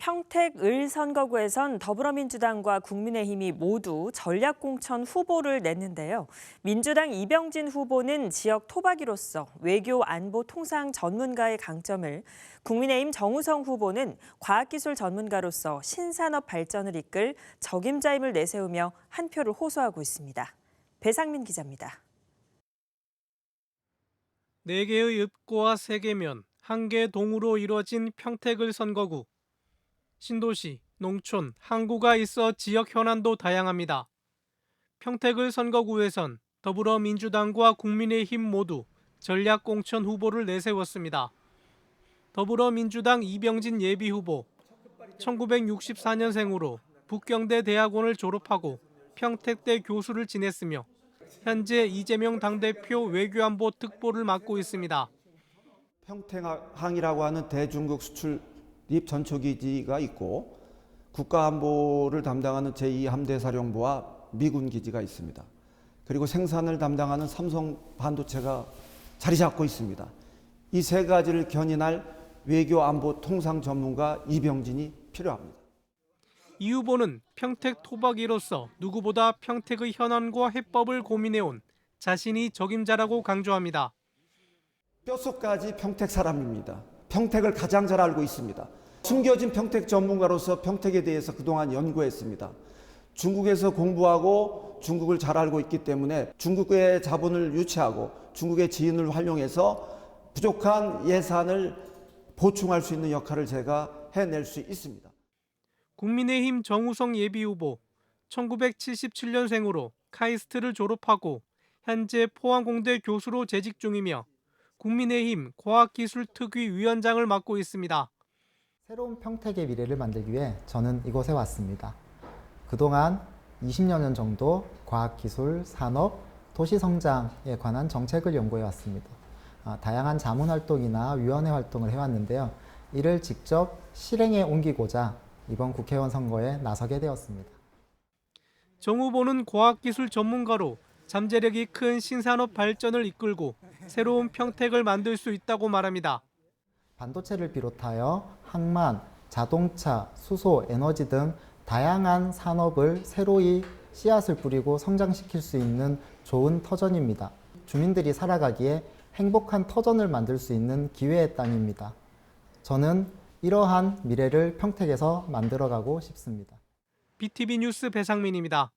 평택 을 선거구에선 더불어민주당과 국민의힘이 모두 전략공천 후보를 냈는데요. 민주당 이병진 후보는 지역 토박이로서 외교 안보 통상 전문가의 강점을, 국민의힘 정우성 후보는 과학기술 전문가로서 신산업 발전을 이끌 적임자임을 내세우며 한 표를 호소하고 있습니다. 배상민 기자입니다. 네개의 읍과 세개면 한개 동으로 이루어진 평택을 선거구. 신도시, 농촌, 항구가 있어 지역 현안도 다양합니다. 평택을 선거구에선 더불어민주당과 국민의힘 모두 전략 공천 후보를 내세웠습니다. 더불어민주당 이병진 예비 후보, 1964년생으로 북경대 대학원을 졸업하고 평택대 교수를 지냈으며 현재 이재명 당대표 외교안보 특보를 맡고 있습니다. 평택항이라고 하는 대중국 수출 입 전초기지가 있고 국가안보를 담당하는 제2함대사령부와 미군 기지가 있습니다. 그리고 생산을 담당하는 삼성 반도체가 자리 잡고 있습니다. 이 세 가지를 견인할 외교 안보 통상 전문가 이병진이 필요합니다. 이 후보는 평택 토박이로서 누구보다 평택의 현안과 해법을 고민해온 자신이 적임자라고 강조합니다. 뼛속까지 평택 사람입니다. 평택을 가장 잘 알고 있습니다. 숨겨진 평택 전문가로서 평택에 대해서 그동안 연구했습니다. 중국에서 공부하고 중국을 잘 알고 있기 때문에 중국의 자본을 유치하고 중국의 지인을 활용해서 부족한 예산을 보충할 수 있는 역할을 제가 해낼 수 있습니다. 국민의힘 정우성 예비후보, 1977년생으로 카이스트를 졸업하고 현재 포항공대 교수로 재직 중이며 국민의힘 과학기술특위 위원장을 맡고 있습니다. 새로운 평택의 미래를 만들기 위해 저는 이곳에 왔습니다. 그동안 20여 년 정도 과학기술, 산업, 도시성장에 관한 정책을 연구해 왔습니다. 아, 다양한 자문활동이나 위원회 활동을 해왔는데요. 이를 직접 실행에 옮기고자 이번 국회의원 선거에 나서게 되었습니다. 정 후보는 과학기술 전문가로 잠재력이 큰 신산업 발전을 이끌고 새로운 평택을 만들 수 있다고 말합니다. 반도체를 비롯하여 항만, 자동차, 수소, 에너지 등 다양한 산업을 새로이 씨앗을 뿌리고 성장시킬 수 있는 좋은 터전입니다. 주민들이 살아가기에 행복한 터전을 만들 수 있는 기회의 땅입니다. 저는 이러한 미래를 평택에서 만들어가고 싶습니다. BTV 뉴스 배상민입니다.